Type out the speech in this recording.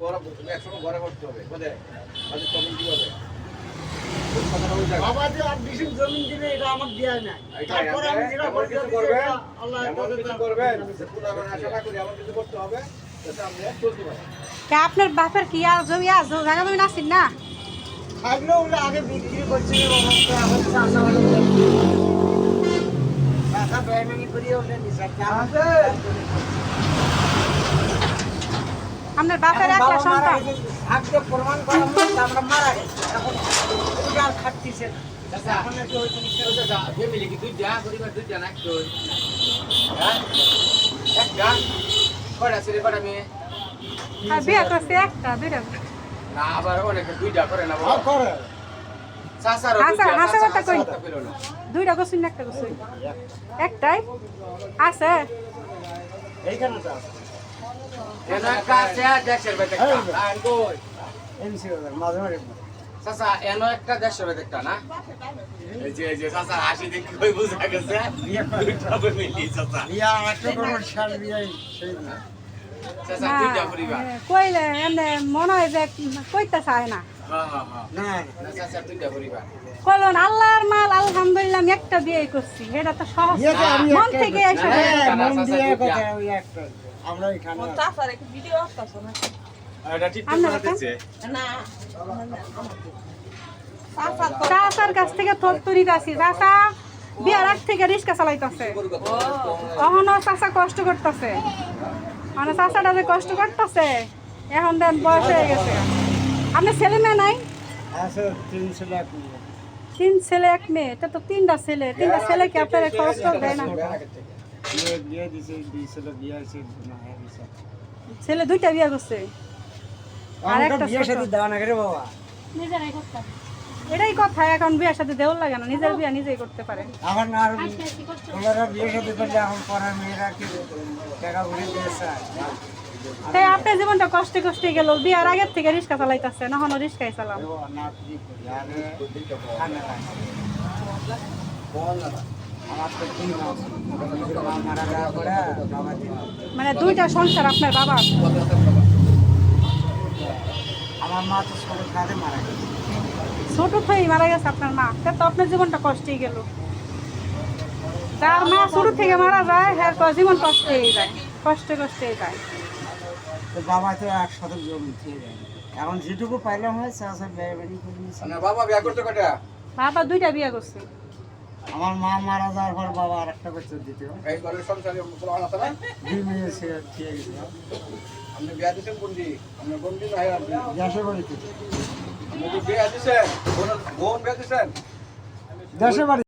ওরা তুমি একসময় ঘরে করতে হবে কোথায় আজ কমিটি কি হবে ওই কথাটা ওই জায়গায়। বাবা যে আর বেশি জমি দিলে এটা আমার দেয়া নাই। তারপরে আমি যেটা এমন করে কিছু দিয়েছি, করবেন এটা আল্লাহ কিছু করবেন আশা না করি এমন কিছু করতে হবে যাতে আমরা চলতে পারি আপনার বাপের কি আর জমি আর জায়গা জমি নাসিন না? থাকলেও ওগুলো আগে বিক্রি করছি এখন চাষা ভালো টাকা বেমানি করিয়ে ওটা নিষেধ আপনার বাপের একটা সন্তান। থাকতে প্রমাণ করা হচ্ছে আমরা মারা গেছি। এখন আর খাটতিছে না। এখন একটু ওই জিনিসটা ফ্যামিলি কি দুইটা? পরিবার দুইটা না হ্যাঁ? একটা? বিয়ে করছে দুইটা না আবার অনেকে দুইটা করে না করে? দুইটা, একটা একটাই? আছে? এইখানে কইলে এমনি মনে হয় যে কইতে চায় না। হ্যাঁ, হ্যাঁ, হ্যাঁ। আল্লাহর মাল আলহামদুলিল্লাহ আমি একটা বিয়ে করছি। এটা তো সহজ মন থেকে এসে হ্যাঁ, আমরা এখানে? এটা ঠিক আপনার করে চাচার কাছ থেকে থোক তুলি আছি চাচা বিয়ার আগ থেকে রিক্সা চালাইতেছে। কখনো চাচা কষ্ট করতেছে। মানে চাচাটা যে কষ্ট করতেছে এখন দেন বয়স হয়ে গেছে। আপনি ছেলে মেয়ে নাই? আছে তিনশো লাখ নিয়ে। তিন ছেলে এক মেয়ে। এটা তো তিনটা ছেলে। তিনটা ছেলে কি আপনার খরচ করে দেয় না ছেলে দুইটা বিয়ে করছে। আর একটা বিয়ে সাথে দেওয়া না রে বাবা। এটাই কথা এখন বিয়ের সাথে দেওয়ার লাগে না নিজের বিয়ে নিজেই করতে পারে। এখন আর ওনারা বিয়ে সাথে করলে এখন পড়ার মেয়েরা কি টাকা ঘুরে দিয়েছে? তাই আপনার জীবনটা কষ্টে কষ্টে গেল বিয়ার আগের থেকে রিক্সা চালাইতেছে না হনো রিক্সাই চালাম। মানে দুইটা সংসার আপনার বাবা আমার মা তো ছোট কাজে মারা গেছে। ছোট থেকেই মারা গেছে আপনার মা। তা তো আপনার জীবনটা কষ্টেই গেল। তার মা শুরু থেকে মারা যায় হ্যাঁ তো জীবন কষ্টেই যায়। কষ্টে কষ্টেই যায়। তো বাবা তো এক শতক জমি এখন যেটুকু পাইলাম হয় না, বাবা বিয়া করতে কয়টা? বাবা দুইটা বিয়ে করছে। আমার মা মারা যাওয়ার পর বাবা আর একটা বছর দিতে? দুই মেয়ে সে খেয়ে গেছিল আপনি বিয়া? আপনার আপনি? দেশে বাড়িতে দিছেন? বোন- বিয়া? দেশে বাড়ি